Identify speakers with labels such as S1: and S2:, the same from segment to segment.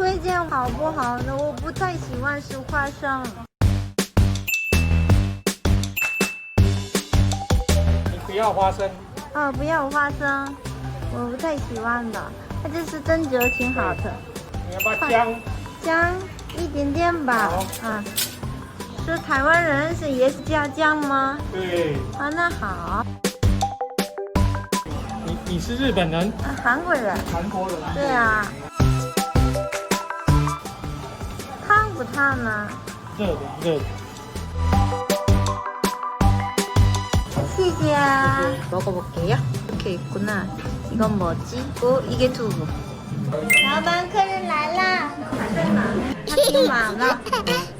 S1: 推荐好不好呢？我不太喜欢吃花生。
S2: 你不要花生，
S1: 啊，不要花生，我不太喜欢的。它就是蒸着挺好的，
S2: 你要不要姜？
S1: 姜一点点吧。啊，是台湾人是也是加姜吗？
S2: 对，
S1: 啊，那好。
S2: 你你是日本人，
S1: 啊，韩国人。
S2: 韩国人，
S1: 对啊。 하나.
S2: 붙여야
S1: 치즈야. 먹어볼게요. 이렇게 있구나. 이건 뭐지? 고 이게 두부. 나만큼은 날라. 하지 마. 하지 마.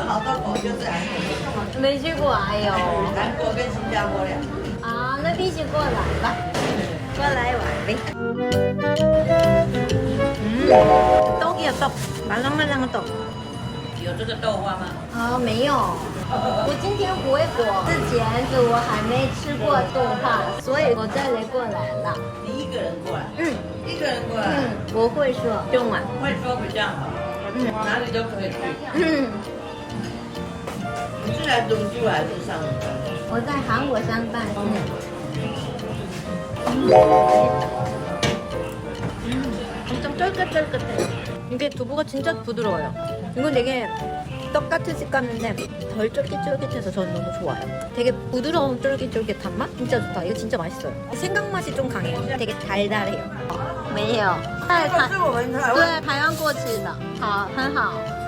S3: 好多国，就是。
S1: 没去过，哎呦。
S3: 韩国跟新加坡两。
S1: 啊，那必须过来吧，过来玩呗。嗯，豆给豆，把那么那么豆。
S3: 有这个豆花吗？
S1: 啊、没有。我今天不会国之前，子我还没吃过豆花，所以我这里过来了。
S3: 你一个人过来？
S1: 嗯，
S3: 一个人过来。
S1: 嗯，我会说用文。
S3: 会说比较好。
S1: 嗯，
S3: 哪里都可以去。
S1: 嗯。
S3: 你是来读书还是上班？
S1: 我在韩国上班。음, 엄청 쫄깃쫄깃해. 이게 두부가 진짜 부드러워요. 이건 되게 떡같은 식감인데 덜 쫄깃쫄깃해서 저는 너무 좋아요. 되게 부드러운 쫄깃쫄깃한 맛? 진짜 좋다. 이거 진짜 맛있어요. 생강 맛이 좀 강해요. 되게 달달해요. 没有，在台
S3: 是我们台湾，
S1: 对台湾过去的，好，很好。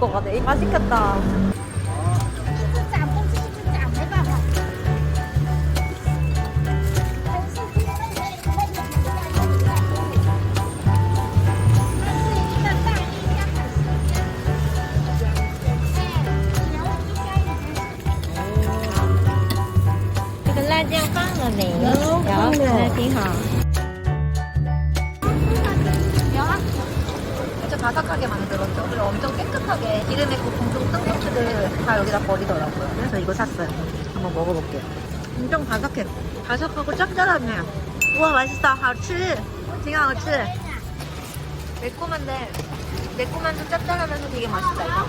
S1: 거거든. 맛있겠다. chocolate giang con rồi nè
S4: đó chocolate
S1: thiên hòn 바삭하게 만들었죠. 그리고 엄청 깨끗하게 기름에 그 공중 뜬고추들 다 여기다 버리더라고요. 그래서 이거 샀어요. 한번 먹어볼게요. 엄청 바삭해. 바삭하고 짭짤하네. 우와 맛있다. 아치. 지금 아치. 매콤한데 매콤한데 짭짤하면서 되게 맛있다 이거.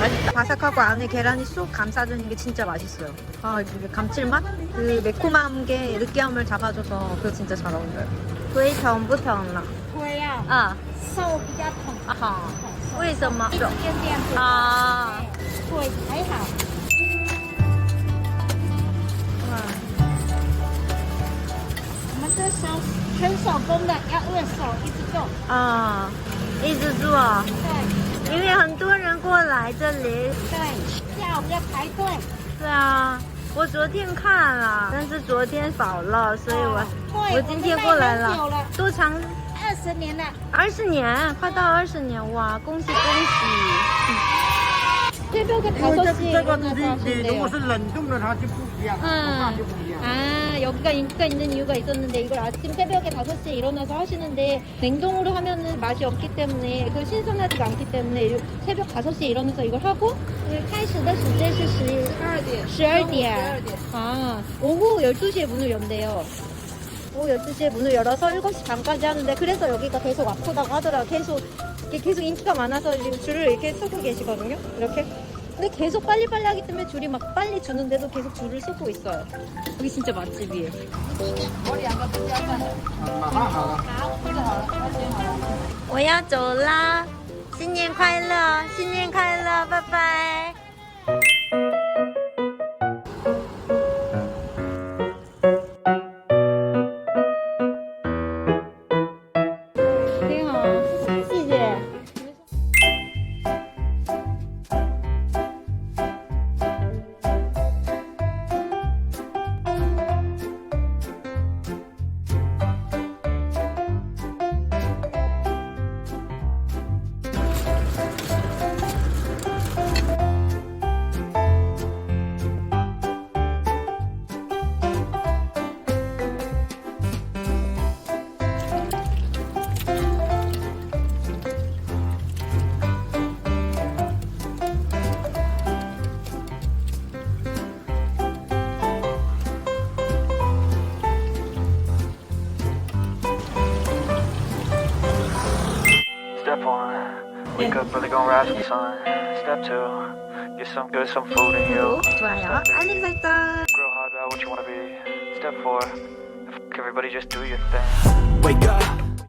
S1: 맛있다. 바삭하고 안에 계란이 쏙 감싸주는 게 진짜 맛있어요. 아, 이게 감칠맛? 그 매콤한 게 느끼함을 잡아줘서 그거 진짜 잘 어울려요. 推疼不疼了？
S4: 腿啊，
S1: 啊
S4: 手比较痛，
S1: 啊好，为什么？
S4: 一点点子，
S1: 啊，
S4: 腿还好。
S1: 哇，
S4: 我们这手全手工的，要用手一直做。
S1: 啊，一直做，
S4: 对
S1: 因为很多人过来这里。
S4: 对，下午要排队。
S1: 对啊， 我昨天看了但是昨天少了所以我我今天过来了。多长
S4: 二十年了。
S1: 二十年快到二十年哇恭喜恭喜。
S5: 你说是这个东西你如
S4: 果是冷冻的它就不一样嗯。
S5: 嗯 여기가 인기가 있는 이유가 있었는데 이걸 아침 새벽에 5시에 일어나서 하시는데 냉동으로 하면은 맛이 없기 때문에 그 신선하지가 않기 때문에 새벽 5시에 일어나서 이걸 하고 开始的时间是十二点，十二点，아, 오후 12시에 문을 연대요. 오후 12시에 문을 열어서 7시 반까지 하는데 그래서 여기가 계속 아프다고 하더라고요. 계속 이게 계속 인기가 많아서 지금 줄을 이렇게 서고 계시거든요. 이렇게. 근데 계속 빨리빨리 하기 때문에 줄이 막 빨리 주는데도 계속 줄을 서고 있어요. 여기 진짜 맛집이에요.
S4: 马上好了。
S5: 我要走啦，新年快乐，新年快乐，拜拜。
S6: one, wake up early, gonna rise with the sun. Step two, get some good, some food in you.
S5: 좋아요. 알림 설정.
S6: Grow hard about what you wanna be. Step four, f- everybody just do your thing.
S7: Wake up,